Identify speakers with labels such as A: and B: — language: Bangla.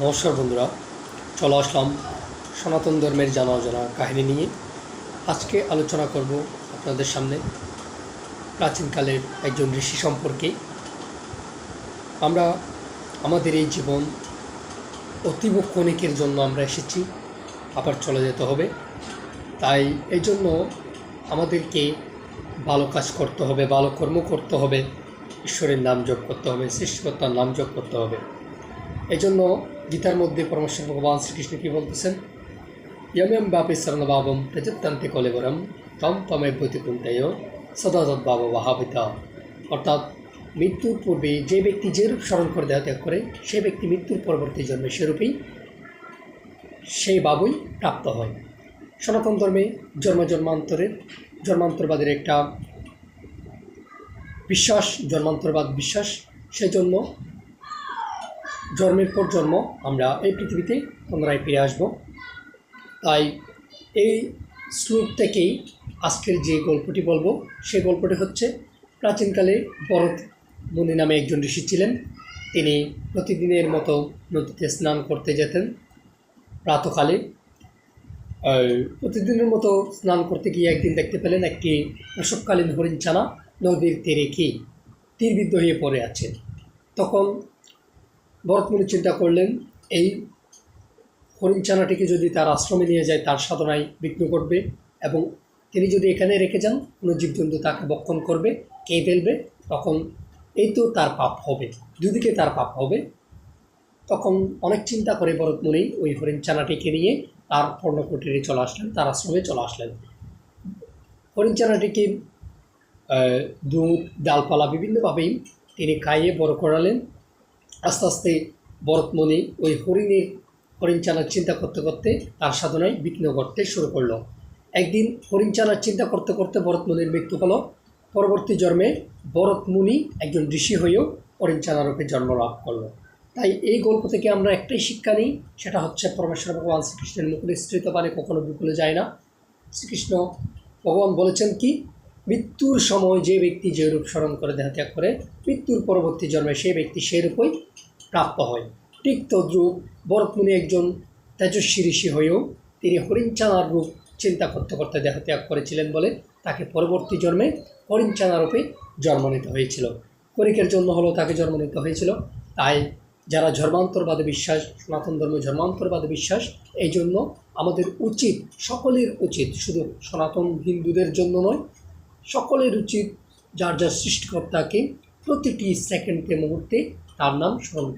A: নমস্কার বন্ধুরা, চলে আসলাম সনাতন ধর্মের জানা অজানা কাহিনী নিয়ে। আজকে আলোচনা করব আপনাদের সামনে প্রাচীনকালের একজন ঋষি সম্পর্কে। আমরা, আমাদের এই জীবন অতীব ক্ষণিকের জন্য আমরা এসেছি, আবার চলে যেতে হবে। তাই এই জন্য আমাদেরকে ভালো কাজ করতে হবে, ভালো কর্ম করতে হবে, ঈশ্বরের নাম যোগ করতে হবে, সৃষ্টিকর্তার নাম যোগ করতে হবে। এই জন্য গীতার মধ্যে পরমেশ্বর ভগবান শ্রীকৃষ্ণ কি বলতেছেন? ইয়ম বাপি শরণভাবম প্রযত্তান্তে কলেবরম তম তমে বৈতিকুণ্তেয় সদা তদ্ভাব বাহাবিতা অর্থাৎ মৃত্যুর পূর্বে যে ব্যক্তি যেরূপ স্মরণ করে দেহ ত্যাগ করে, সে ব্যক্তি মৃত্যুর পরবর্তী জন্মে সেরূপেই সেই বাবুই প্রাপ্ত হয়। সনাতন ধর্মে জন্ম জন্মান্তরের জন্মান্তরবাদের একটা বিশ্বাস, জন্মান্তরবাদ বিশ্বাস, সেজন্য জন্মের পর জন্ম আমরা এই পৃথিবীতে পুনরায় ফিরে আসব। তাই এই শ্লোক থেকেই আজকের যে গল্পটি বলব সেই গল্পটি হচ্ছে প্রাচীনকালে ভরত মুনি নামে একজন ঋষি ছিলেন। তিনি প্রতিদিনের মতো নদীতে স্নান করতে যেতেন প্রাতকালে। প্রতিদিনের মতো স্নান করতে গিয়ে একদিন দেখতে পেলেন একটি প্রসবকালীন হরিণছানা নদীর তীরে কি? তীরবিদ্ধ হয়ে পড়ে আছে। তখন ভরতমুনি চিন্তা করলেন এই হরিণছানাটিকে যদি তার আশ্রমে নিয়ে যায় তার সাধনায় বিঘ্ন করবে এবং তিনি যদি এখানে রেখে যান কোনো জীবজন্তু তাকে বক্ষণ করবে কে ফেলবে তখন এই তো তার পাপ হবে দুদিকে তার পাপ হবে। তখন অনেক চিন্তা করে ভরতমুনি ওই হরিণছানাটিকে নিয়ে তার পর্ণকুটিরে চলে আসলেন তার আশ্রমে চলে আসলেন। হরিণছানাটিকে আহ, দুধ ডালপালা বিভিন্নভাবেই তিনি খাইয়ে বড় করালেন আস্তে আস্তে ভরতমণি ওই হরিণের হরিণ চানার চিন্তা করতে করতে তার সাধনায় বিঘ্ন করতে শুরু করল। একদিন হরিণ চানার চিন্তা করতে করতে ভরতমণির মৃত্যু হলো। পরবর্তী জন্মে ভরতমুনি একজন ঋষি হয়েও হরিণ চানারূপে জন্ম লাভ করল। তাই এই গল্প থেকে আমরা একটাই শিক্ষা নিই, সেটা হচ্ছে পরমেশ্বর ভগবান শ্রীকৃষ্ণের মুখে স্থিত পানে কখনো বিপুলে যায় না। শ্রীকৃষ্ণ ভগবান বলেছেন কি মৃত্যুর সময় যে ব্যক্তি যে রূপ স্মরণ করে দেহ ত্যাগ করে, মৃত্যুর পরবর্তী জন্মে সেই ব্যক্তি সেই রূপই প্রাপ্ত হয়। ঠিক তদ্রূপ ভরতমুনি একজন তেজস্বী ঋষি হয়েও তিনি হরিণচানার রূপ চিন্তা করতে করতে দেহ ত্যাগ করেছিলেন বলে তাকে পরবর্তী জন্মে হরিণচানা রূপে জন্ম নিতে হয়েছিল। করিকের জন্য হলেও তাকে জন্ম নিতে হয়েছিল। তাই যারা ধর্মান্তরবাদে বিশ্বাস, সনাতন ধর্ম ধর্মান্তরবাদে বিশ্বাস, এই জন্য আমাদের উচিত, সকলের উচিত শুধু সনাতন হিন্দুদের জন্য নয় সকলের উচিত যার যার সৃষ্টিকর্তাকে প্রতিটি সেকেন্ডকে মুহূর্তে তার নাম স্মরণ করা।